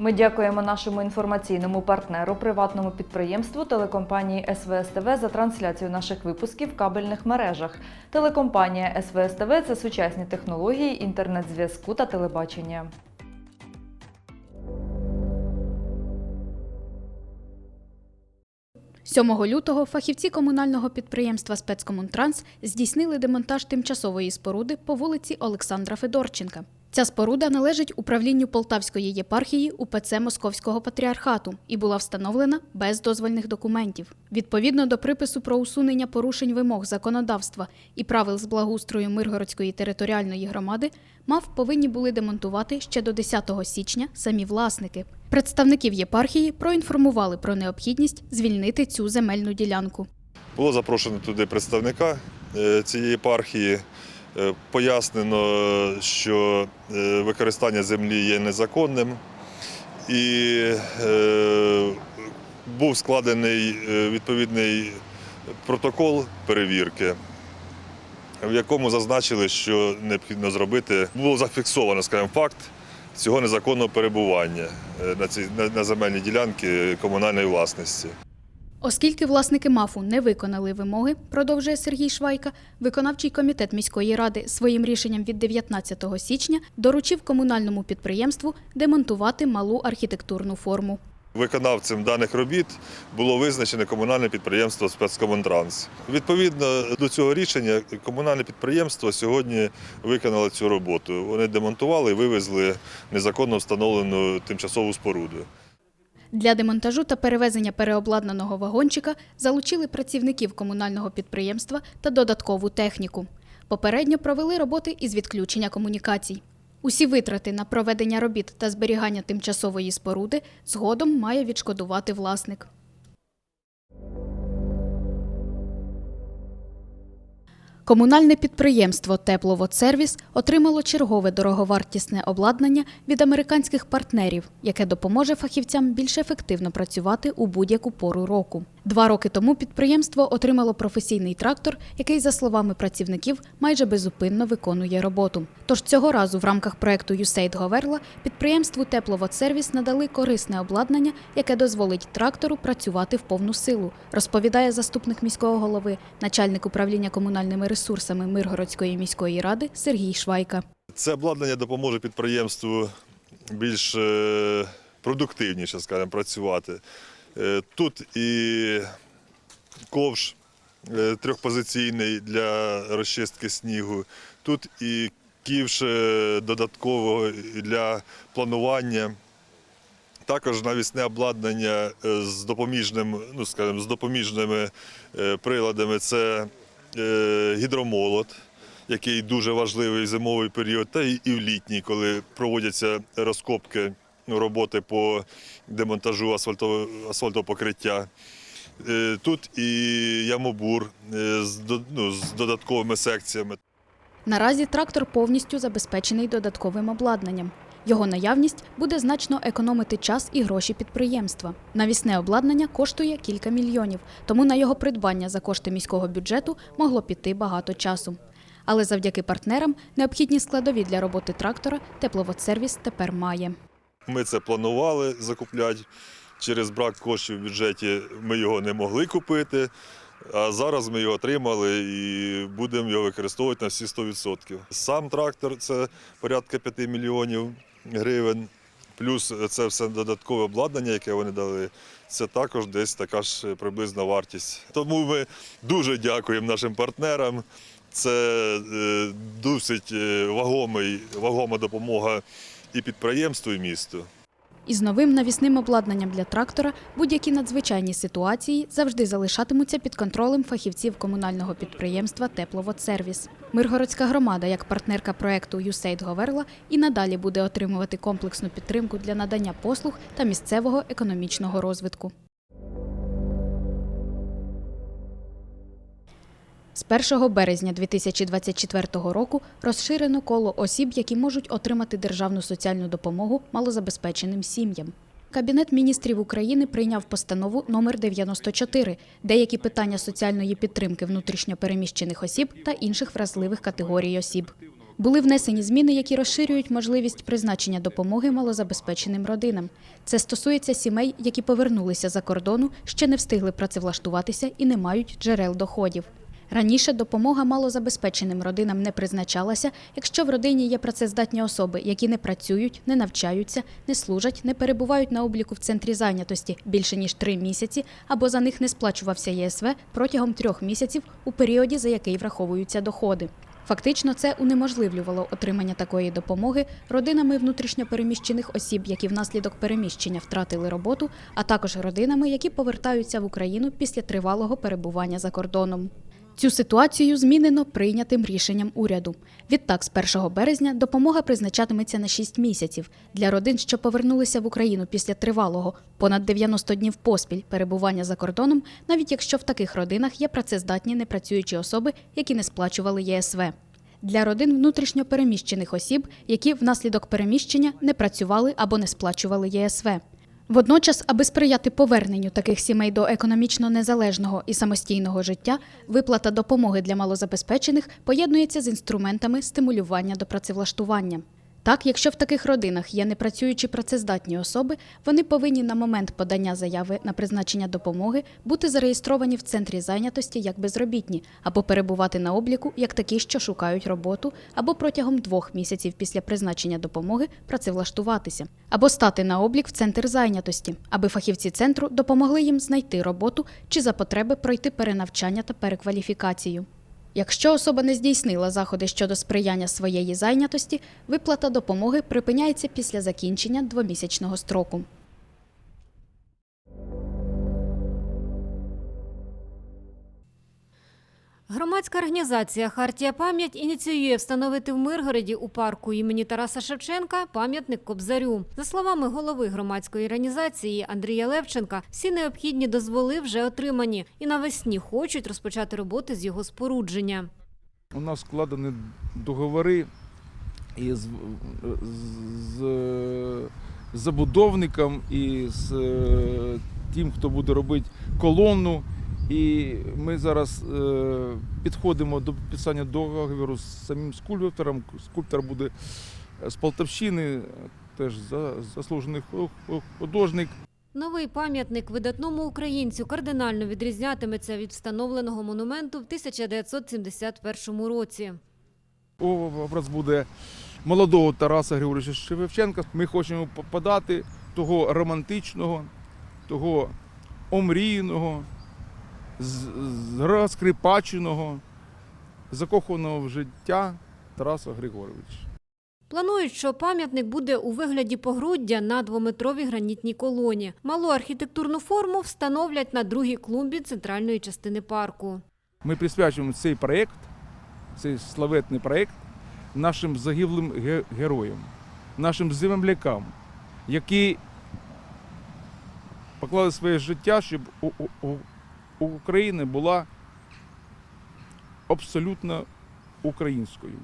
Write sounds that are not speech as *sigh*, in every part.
Ми дякуємо нашому інформаційному партнеру, приватному підприємству телекомпанії СВСТВ за трансляцію наших випусків в кабельних мережах. Телекомпанія СВСТВ це сучасні технології інтернет-зв'язку та телебачення. – 7 лютого фахівці комунального підприємства «Спецкомунтранс» здійснили демонтаж тимчасової споруди по вулиці Олександра Федорченка. Ця споруда належить управлінню Полтавської єпархії УПЦ Московського патріархату і була встановлена без дозвольних документів. Відповідно до припису про усунення порушень вимог законодавства і правил з благоустрою Миргородської територіальної громади, МАВ повинні були демонтувати ще до 10 січня самі власники. Представників єпархії проінформували про необхідність звільнити цю земельну ділянку. Було запрошено туди представника е, цієї єпархії. Е, Пояснено, що е, використання землі є незаконним і е, був складений відповідний протокол перевірки, в якому зазначили, що необхідно зробити. Було зафіксовано, скажімо, факт цього незаконного перебування на, на земельній ділянці комунальної власності. Оскільки власники МАФу не виконали вимоги, продовжує Сергій Швайка, виконавчий комітет міської ради своїм рішенням від 19 січня доручив комунальному підприємству демонтувати малу архітектурну форму. Виконавцем даних робіт було визначене комунальне підприємство «Спецкомунтранс». Відповідно до цього рішення, комунальне підприємство сьогодні виконало цю роботу. Вони демонтували і вивезли незаконно встановлену тимчасову споруду. Для демонтажу та перевезення переобладнаного вагончика залучили працівників комунального підприємства та додаткову техніку. Попередньо провели роботи із відключення комунікацій. Усі витрати на проведення робіт та зберігання тимчасової споруди згодом має відшкодувати власник. Комунальне підприємство Тепловодсервіс отримало чергове дороговартісне обладнання від американських партнерів, яке допоможе фахівцям більш ефективно працювати у будь-яку пору року. Два роки тому підприємство отримало професійний трактор, який, за словами працівників, майже безупинно виконує роботу. Тож цього разу в рамках проекту USAID Говерла підприємству Тепловодсервіс надали корисне обладнання, яке дозволить трактору працювати в повну силу, розповідає заступник міського голови, начальник управління комунальними ресурсами Миргородської міської ради Сергій Швайка. Це обладнання допоможе підприємству більш е, продуктивніше, скажімо, працювати. Е, Тут і ковш е, трьохпозиційний для розчистки снігу, тут і ківш додаткового для планування. Також навісне обладнання з допоміжним, ну скажімо, з допоміжними приладами це гідромолот, який дуже важливий в зимовий період, та і в літній, коли проводяться розкопки роботи по демонтажу асфальтового, асфальтового покриття. Е, Тут і ямобур е, ну, з додатковими секціями. Наразі трактор повністю забезпечений додатковим обладнанням. Його наявність буде значно економити час і гроші підприємства. Навісне обладнання коштує кілька мільйонів, тому на його придбання за кошти міського бюджету могло піти багато часу. Але завдяки партнерам необхідні складові для роботи трактора тепловодсервіс тепер має. Ми це планували закупляти. Через брак коштів в бюджеті ми його не могли купити. А зараз ми його отримали і будемо його використовувати на всі 100%. Сам трактор це порядка 5 мільйонів гривень. Плюс це все додаткове обладнання, яке вони дали. Це також десь така ж приблизна вартість. Тому ми дуже дякуємо нашим партнерам. Це е, досить е, вагомий, вагома допомога і підприємству, і місту. Із новим навісним обладнанням для трактора будь-які надзвичайні ситуації завжди залишатимуться під контролем фахівців комунального підприємства Тепловодсервіс. Миргородська громада, як партнерка проекту USAID Говерла, і надалі буде отримувати комплексну підтримку для надання послуг та місцевого економічного розвитку. З 1 березня 2024 року розширено коло осіб, які можуть отримати державну соціальну допомогу малозабезпеченим сім'ям. Кабінет міністрів України прийняв постанову номер 94 деякі питання соціальної підтримки внутрішньопереміщених осіб та інших вразливих категорій осіб. Були внесені зміни, які розширюють можливість призначення допомоги малозабезпеченим родинам. Це стосується сімей, які повернулися за кордону, ще не встигли працевлаштуватися і не мають джерел доходів. Раніше допомога малозабезпеченим родинам не призначалася, якщо в родині є працездатні особи, які не працюють, не навчаються, не служать, не перебувають на обліку в центрі зайнятості більше ніж три місяці, або за них не сплачувався ЄСВ протягом трьох місяців у періоді, за який враховуються доходи. Фактично, це унеможливлювало отримання такої допомоги родинами внутрішньопереміщених осіб, які внаслідок переміщення втратили роботу, а також родинами, які повертаються в Україну після тривалого перебування за кордоном. Цю ситуацію змінено прийнятим рішенням уряду. Відтак, з 1 березня допомога призначатиметься на 6 місяців для родин, що повернулися в Україну після тривалого понад 90 днів поспіль перебування за кордоном, навіть якщо в таких родинах є працездатні непрацюючі особи, які не сплачували ЄСВ. Для родин внутрішньопереміщених осіб, які внаслідок переміщення не працювали або не сплачували ЄСВ. Водночас, аби сприяти поверненню таких сімей до економічно незалежного і самостійного життя, виплата допомоги для малозабезпечених поєднується з інструментами стимулювання до працевлаштування. Так, якщо в таких родинах є непрацюючі працездатні особи, вони повинні на момент подання заяви на призначення допомоги бути зареєстровані в центрі зайнятості як безробітні або перебувати на обліку як такі, що шукають роботу, або протягом двох місяців після призначення допомоги працевлаштуватися, або стати на облік в центр зайнятості, аби фахівці центру допомогли їм знайти роботу чи за потреби пройти перенавчання та перекваліфікацію. Якщо особа не здійснила заходи щодо сприяння своєї зайнятості, виплата допомоги припиняється після закінчення двомісячного строку. Громадська організація Хартія пам'ять ініціює встановити в Миргороді у парку імені Тараса Шевченка пам'ятник Кобзарю. За словами голови громадської організації Андрія Левченка, всі необхідні дозволи вже отримані і навесні хочуть розпочати роботи з його спорудження. У нас складені договори із з, забудовником і з е, тим, хто буде робити колонну. І ми зараз е, підходимо до підписання договору з самим скульптором. Скульптор буде з Полтавщини, теж заслужений ху- ху- художник. Новий пам'ятник видатному українцю кардинально відрізнятиметься від встановленого монументу в 1971 році. Образ буде молодого Тараса Григоровича Шевченка. Ми хочемо подати того романтичного, того омрійного, розкрипаченого, закоханого в життя Тараса Григоровича. Планують, що пам'ятник буде у вигляді погруддя на двометровій гранітній колоні. Малу архітектурну форму встановлять на другій клумбі центральної частини парку. Ми присвячуємо цей проєкт, цей славетний проєкт нашим загиблим героям, нашим землякам, які поклали своє життя, щоб України була абсолютно українською.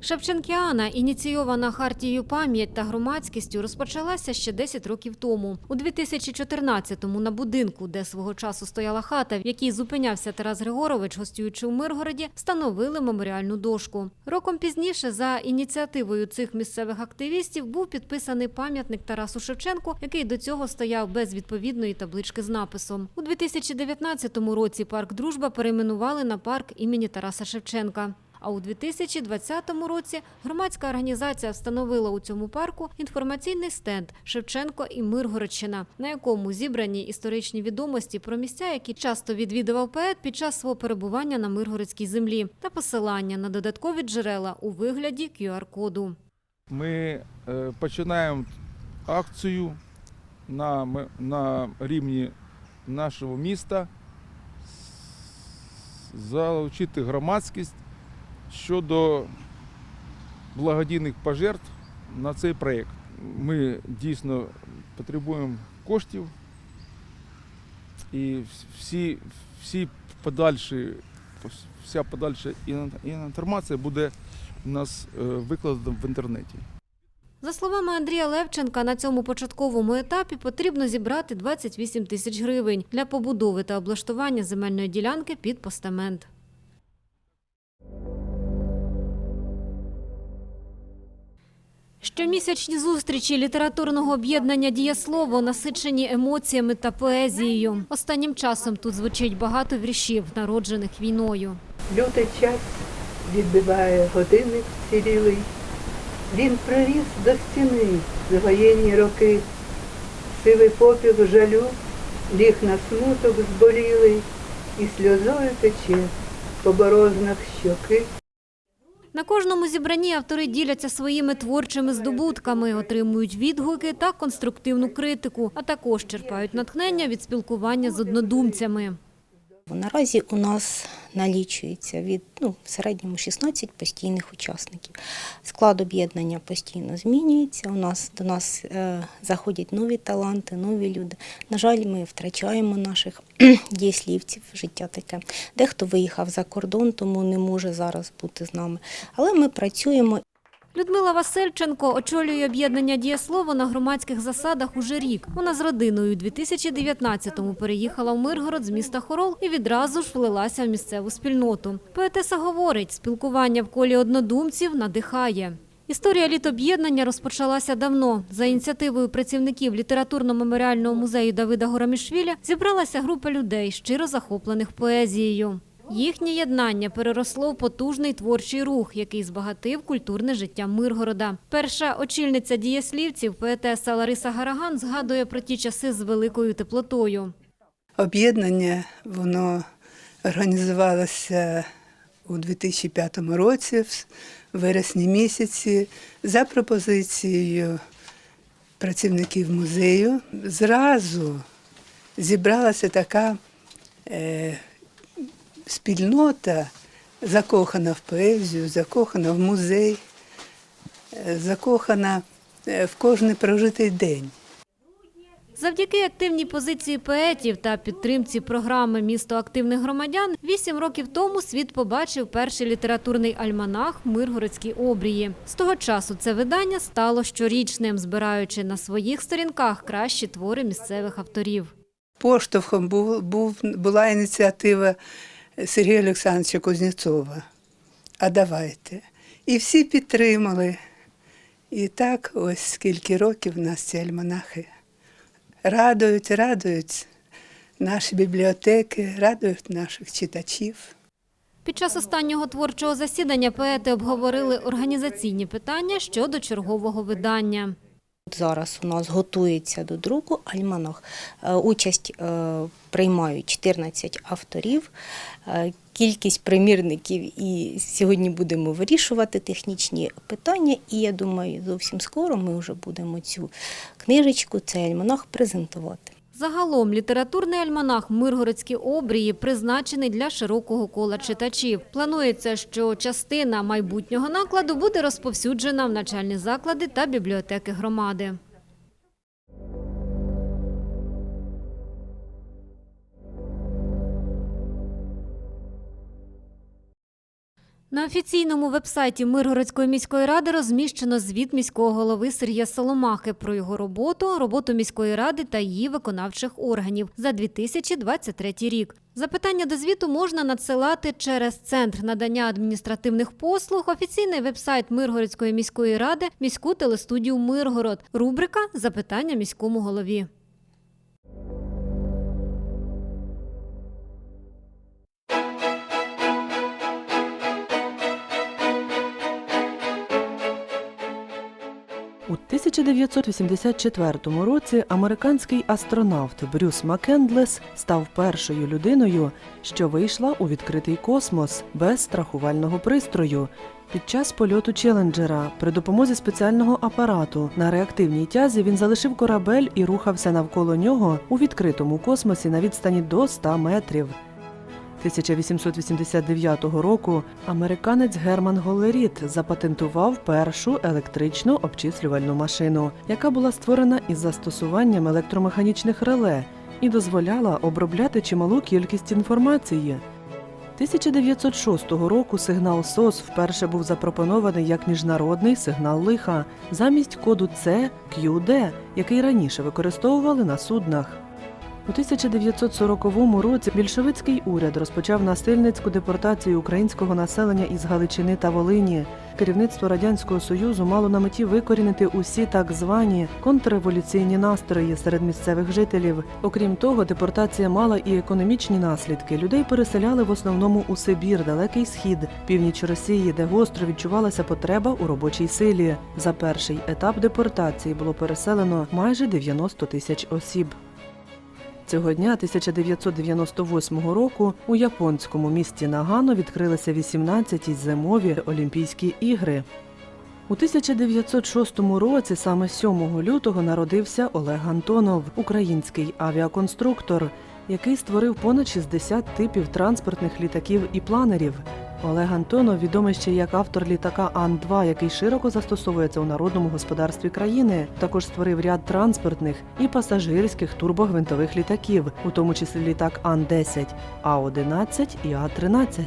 Шевченкіана, ініційована Хартією пам'ять та громадськістю, розпочалася ще 10 років тому. У 2014-му на будинку, де свого часу стояла хата, в якій зупинявся Тарас Григорович, гостюючи у Миргороді, встановили меморіальну дошку. Роком пізніше, за ініціативою цих місцевих активістів, був підписаний пам'ятник Тарасу Шевченку, який до цього стояв без відповідної таблички з написом. У 2019 році парк Дружба перейменували на парк імені Тараса Шевченка. А у 2020 році громадська організація встановила у цьому парку інформаційний стенд Шевченко і Миргородщина, на якому зібрані історичні відомості про місця, які часто відвідував поет під час свого перебування на Миргородській землі, та посилання на додаткові джерела у вигляді QR-коду. Ми е, починаємо акцію на, на рівні нашого міста залучити громадськість щодо благодійних пожертв на цей проєкт. Ми дійсно потребуємо коштів і всі, всі подальші, вся подальша ін- інформація буде у нас е, викладена в інтернеті. За словами Андрія Левченка, на цьому початковому етапі потрібно зібрати 28 тисяч гривень для побудови та облаштування земельної ділянки під постамент. Щомісячні зустрічі літературного об'єднання «Дієслово» насичені емоціями та поезією. Останнім часом тут звучить багато віршів, народжених війною. Лютий час відбиває годинник цілілий. Він приріс до стіни за воєнні роки. Сивий попіл жалю ліг на смуток зболілий, і сльозою тече по борознах щоки. На кожному зібранні автори діляться своїми творчими здобутками, отримують відгуки та конструктивну критику, а також черпають натхнення від спілкування з однодумцями. Наразі у нас налічується від ну, в середньому 16 постійних учасників. Склад об'єднання постійно змінюється. У нас до нас е, заходять нові таланти, нові люди. На жаль, ми втрачаємо наших *clears throat* дієслівців. Життя таке. Дехто виїхав за кордон, тому не може зараз бути з нами. Але ми працюємо Людмила Васильченко очолює об'єднання «Дієслово» на громадських засадах уже рік. Вона з родиною у 2019-му переїхала в Миргород з міста Хорол і відразу ж влилася в місцеву спільноту. Поетеса говорить, спілкування в колі однодумців надихає. Історія літоб'єднання розпочалася давно. За ініціативою працівників літературно-меморіального музею Давида Горамішвіля зібралася група людей, щиро захоплених поезією. Їхнє єднання переросло в потужний творчий рух, який збагатив культурне життя Миргорода. Перша очільниця дієслівців, поетеса Лариса Гараган, згадує про ті часи з великою теплотою. Об'єднання воно організувалося у 2005 році, в вересні місяці, за пропозицією працівників музею. Зразу зібралася така е, спільнота, закохана в поезію, закохана в музей, е, закохана е, в кожний прожитий день. Завдяки активній позиції поетів та підтримці програми Місто активних громадян вісім років тому світ побачив перший літературний альманах Миргородські обрії. З того часу це видання стало щорічним, збираючи на своїх сторінках кращі твори місцевих авторів. Поштовхом був, був, була ініціатива Сергія Олександровича Кузнєцова. А давайте. І всі підтримали. І так ось скільки років у нас ці альманахи радують, радують наші бібліотеки, радують наших читачів. Під час останнього творчого засідання поети обговорили організаційні питання щодо чергового видання. Зараз у нас готується до друку альманах. Е, Участь е, приймають 14 авторів. Е, Кількість примірників і сьогодні будемо вирішувати технічні питання. І я думаю, зовсім скоро ми вже будемо цю книжечку, цей альманах презентувати. Загалом літературний альманах Миргородські обрії призначений для широкого кола читачів. Планується, що частина майбутнього накладу буде розповсюджена в начальні заклади та бібліотеки громади. На офіційному вебсайті Миргородської міської ради розміщено звіт міського голови Сергія Соломахи про його роботу, роботу міської ради та її виконавчих органів за 2023 рік. Запитання до звіту можна надсилати через Центр надання адміністративних послуг, офіційний вебсайт Миргородської міської ради, міську телестудію Миргород, рубрика Запитання міському голові. У 1984 році американський астронавт Брюс Маккендлес став першою людиною, що вийшла у відкритий космос без страхувального пристрою. Під час польоту Челенджера при допомозі спеціального апарату на реактивній тязі він залишив корабель і рухався навколо нього у відкритому космосі на відстані до 100 метрів. 1889 року американець Герман Голеріт запатентував першу електричну обчислювальну машину, яка була створена із застосуванням електромеханічних реле і дозволяла обробляти чималу кількість інформації. 1906 року сигнал СОС вперше був запропонований як міжнародний сигнал лиха замість коду C QD, який раніше використовували на суднах. У 1940 році більшовицький уряд розпочав насильницьку депортацію українського населення із Галичини та Волині. Керівництво радянського союзу мало на меті викорінити усі так звані контрреволюційні настрої серед місцевих жителів. Окрім того, депортація мала і економічні наслідки. Людей переселяли в основному у Сибір, далекий схід, північ Росії, де гостро відчувалася потреба у робочій силі. За перший етап депортації було переселено майже 90 тисяч осіб. Цього дня 1998 року у японському місті Нагано відкрилися 18-ті зимові Олімпійські ігри. У 1906 році, саме 7 лютого, народився Олег Антонов, український авіаконструктор, який створив понад 60 типів транспортних літаків і планерів. Олег Антонов відомий ще як автор літака Ан-2, який широко застосовується у народному господарстві країни. Також створив ряд транспортних і пасажирських турбогвинтових літаків, у тому числі літак Ан-10, А-11 і А-13.